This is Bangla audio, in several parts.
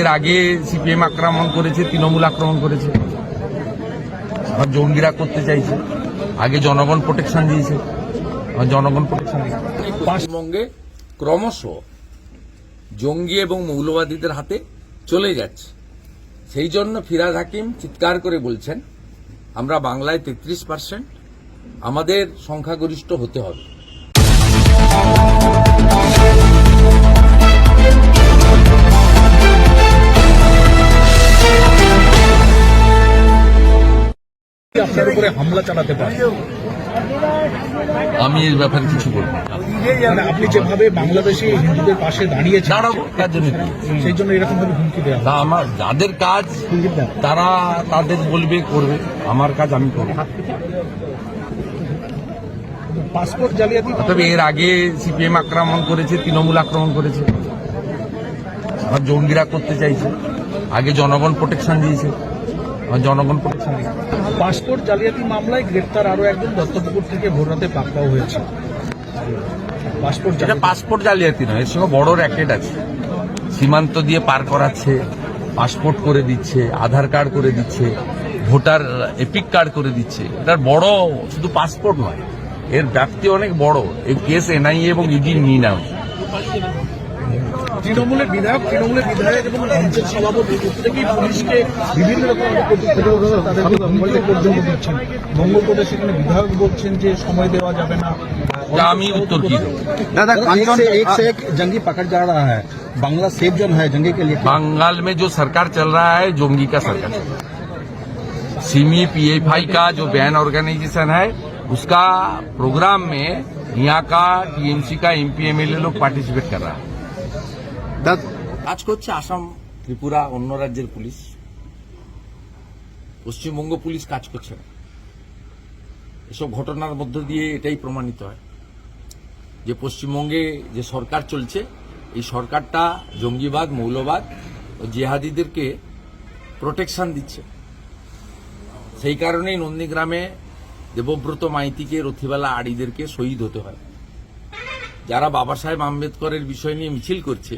এর আগে সিপিএম আক্রমণ করেছে, তৃণমূল আক্রমণ করেছে। আবার জঙ্গিরা করতে চাইছে। আগে জনগণ প্রোটেকশন দিয়েছে। জনগণ প্রোটেকশন পশ্চিমবঙ্গে ক্রমশ জঙ্গি এবং মৌলবাদীদের হাতে চলে যাচ্ছে। সেই জন্য ফিরাদ হাকিম চিৎকার করে বলছেন, আমরা বাংলায় তেত্রিশ পার্সেন্ট আমাদের সংখ্যাগরিষ্ঠ হতে হবে। আপনার উপরে হামলা চালাতে পারে? আমি এর ব্যাপারে কিছু বলব মানে আপনি যেভাবে বাংলাদেশে হিন্দুদের পাশে দাঁড়িয়েছেন দাঁড়াবো তার জন্য সেই জন্য এরকম ভাবে হুমকি দেওয়া তা আমার যাদের কাজ তারা তাদের বলবে করবে। আমার কাজ আমি করব। পাসপোর্ট জালিয়াতি তবে এর আগে সিপিএম আক্রমণ করেছে তৃণমূল আক্রমণ করেছে। আবার জঙ্গিরা করতে চাইছে। আগে জনগণ প্রোটেকশন দিয়েছে। জনগণ পাসপোর্ট জালিয়াতি মামলায় গ্রেপ্তার আরও একজন দত্তপুকুর থেকে ভোররাতে পাকড়াও হয়েছে। পাসপোর্ট এটা পাসপোর্ট জালিয়াতি নয় এর সঙ্গে বড় র্যাকেট আছে। সীমান্ত দিয়ে পার করাচ্ছে পাসপোর্ট করে দিচ্ছে আধার কার্ড করে দিচ্ছে ভোটার এপিক কার্ড করে দিচ্ছে। এটার বড় শুধু পাসপোর্ট নয় এর ব্যাপ্তি অনেক বড়। এই কেস এনআইএ এবং ইডি নিয়ে নেওয়া। তৃণমূলের বিধায়ক তৃণমূলের বিধায়ক এবং অঞ্চল সভাপতি প্রত্যেকেই পুলিশকে বিভিন্ন রকম তাদেরকে হুমকি পর্যন্ত দিচ্ছেন বঙ্গপ্রদেশ সেখানে বিধায়ক বলছেন যে সময় দেওয়া যাবে না তা আমি উত্তর কি দেবো दादा एक से एक से एक जंगी पकड़ जा रहा है बांग्ला सेफ जोन है जंगी के लिए बंगाल में जो सरकार चल रहा है जोंगी का सरकार चल रहा है सिमी पीएफआई का जो बैन ऑर्गेनाइजेशन है उसका प्रोग्राम में यहाँ का टीएमसी का एमपी एमएलए लोग पार्टिसिपेट कर रहा है কাজ করছে আসাম, ত্রিপুরা, অন্য রাজ্যের পুলিশ। পশ্চিমবঙ্গ পুলিশ কাজ করছে না। এসব ঘটনার মধ্য দিয়ে এটাই প্রমাণিত হয়। যে পশ্চিমবঙ্গে যে সরকার চলছে, এই সরকারটা জঙ্গিবাদ, মৌলবাদ ও জেহাদিদেরকে প্রোটেকশন দিচ্ছে। সেই কারণেই নন্দীগ্রামে দেবব্রত মাইতিকে, রথিবালা আড়িদেরকে শহীদ হতে হয়। যারা বাবা সাহেব আম্বেদকরের বিষয় নিয়ে মিছিল করছে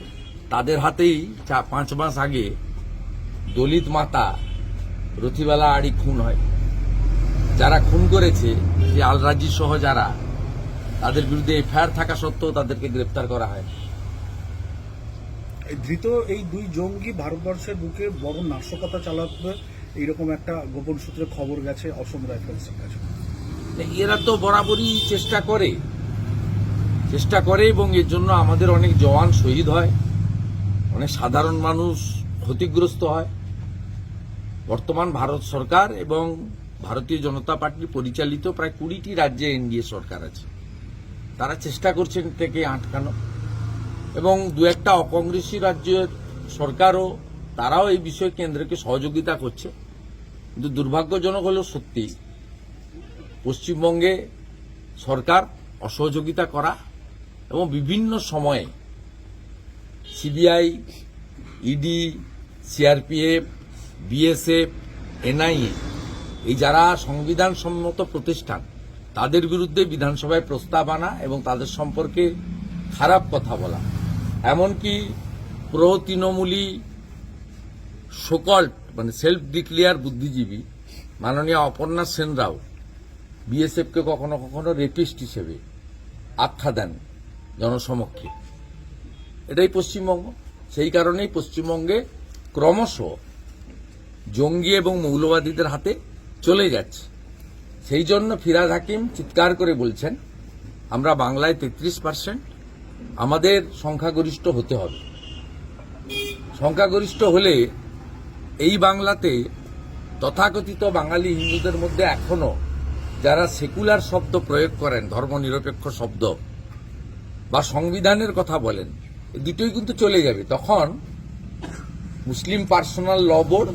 তাদের হাতেই চা- পাঁচ মাস আগে দলিত মাতা রথিবালা আড়ি খুন হয়। যারা খুন করেছে যে আলরাজি সহ যারা তাদের বিরুদ্ধে এফআইআর থাকা সত্ত্বেও তাদেরকে গ্রেপ্তার করা হয়। এই ধৃত এই দুই জঙ্গি ভারতবর্ষের বুকে বড় নাশকতা চালাবে এইরকম একটা গোপন সূত্রে খবর গেছে অসম রাইফেলসের কাছে। এরা তো বরাবরই চেষ্টা করে। চেষ্টা করে এবং এর জন্য আমাদের অনেক জওয়ান শহীদ হয়। অনেক সাধারণ মানুষ ক্ষতিগ্রস্ত হয়। বর্তমান ভারত সরকার এবং ভারতীয় জনতা পার্টি পরিচালিত প্রায় কুড়িটি রাজ্যে এনডিএ সরকার আছে। তারা চেষ্টা করছেন থেকে আটকানো। এবং দু একটা অকংগ্রেসী রাজ্যের সরকারও তারাও এই বিষয়ে কেন্দ্রকে সহযোগিতা করছে। কিন্তু দুর্ভাগ্যজনক হলো সত্যি পশ্চিমবঙ্গে সরকার অসহযোগিতা করা এবং বিভিন্ন সময়ে CBI, ED, CRPF, BSF, NIA, এই যারা সংবিধান সম্মত প্রতিষ্ঠান, তাদের বিরুদ্ধে বিধানসভায় প্রস্তাব আনা এবং তাদের সম্পর্কে খারাপ কথা বলা। এমনকি প্রো তৃণমূলী সকল্ট মানে সেলফ ডিক্লেয়ার বুদ্ধিজীবী মাননীয় অপর্ণা সেনরাও বিএসএফকে কখনো কখনো রেপিস্ট হিসেবে আখ্যা দেন জনসমক্ষে। এটাই পশ্চিমবঙ্গ। সেই কারণেই পশ্চিমবঙ্গে ক্রমশ জঙ্গি এবং মৌলবাদীদের হাতে চলে যাচ্ছে। সেই জন্য ফিরাদ হাকিম চিৎকার করে বলছেন, আমরা বাংলায় তেত্রিশ পার্সেন্ট, আমাদের সংখ্যাগরিষ্ঠ হতে হবে। সংখ্যাগরিষ্ঠ হলে এই বাংলাতে তথাকথিত বাঙালি হিন্দুদের মধ্যে এখনও যারা সেকুলার শব্দ প্রয়োগ করেন, ধর্মনিরপেক্ষ শব্দ বা সংবিধানের কথা বলেন দুটোই কিন্তু চলে যাবে। তখন মুসলিম পার্সোনাল ল বোর্ড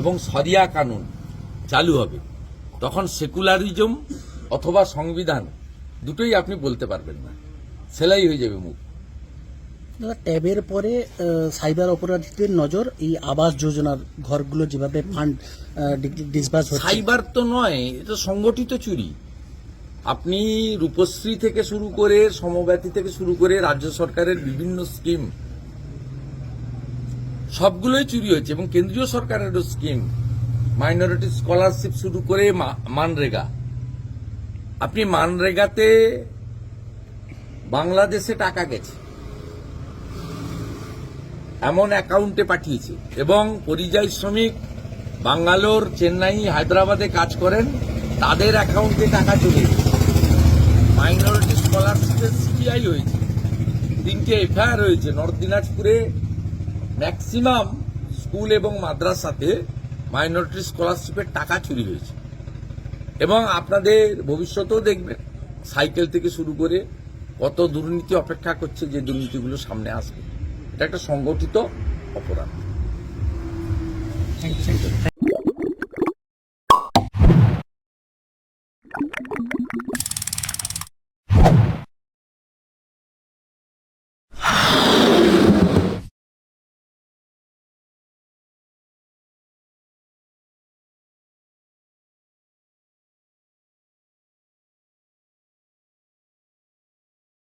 এবং সরিয়া কানুন চালু হবে। তখন সেকুলারিজম অথবা সংবিধান দুটোই আপনি বলতে পারবেন না। সেলাই হয়ে যাবে মুখ। ট্যাবের পরে সাইবার অপরাধীদের নজর এই আবাস যোজনার ঘরগুলো যেভাবে ফান্ড ডিসবার্স সাইবার তো নয় এটা সংগঠিত চুরি। আপনি রূপশ্রী থেকে শুরু করে সমব্যাথী থেকে শুরু করে রাজ্য সরকারের বিভিন্ন স্কিম সবগুলোই চুরি হয়েছে এবং কেন্দ্রীয় সরকারেরও স্কিম মাইনরিটি স্কলারশিপ শুরু করে মানরেগা। আপনি মানরেগাতে বাংলাদেশে টাকা গেছে, এমন অ্যাকাউন্টে পাঠিয়েছে এবং পরিযায়ী শ্রমিক বাঙ্গালোর, চেন্নাই, হায়দ্রাবাদে কাজ করেন, তাদের অ্যাকাউন্টে টাকা চলে মাইনরিটি স্কলারশিপের সিবিআই হয়েছে। তিনটে এফআইআর হয়েছে নর্থ দিনাজপুরে ম্যাক্সিমাম স্কুল এবং মাদ্রাসাতে মাইনরিটি স্কলারশিপের টাকা চুরি হয়েছে। এবং আপনাদের ভবিষ্যতেও দেখবেন সাইকেল থেকে শুরু করে কত দুর্নীতি অপেক্ষা করছে যে দুর্নীতিগুলো সামনে আসবে। এটা একটা সংগঠিত অপরাধ।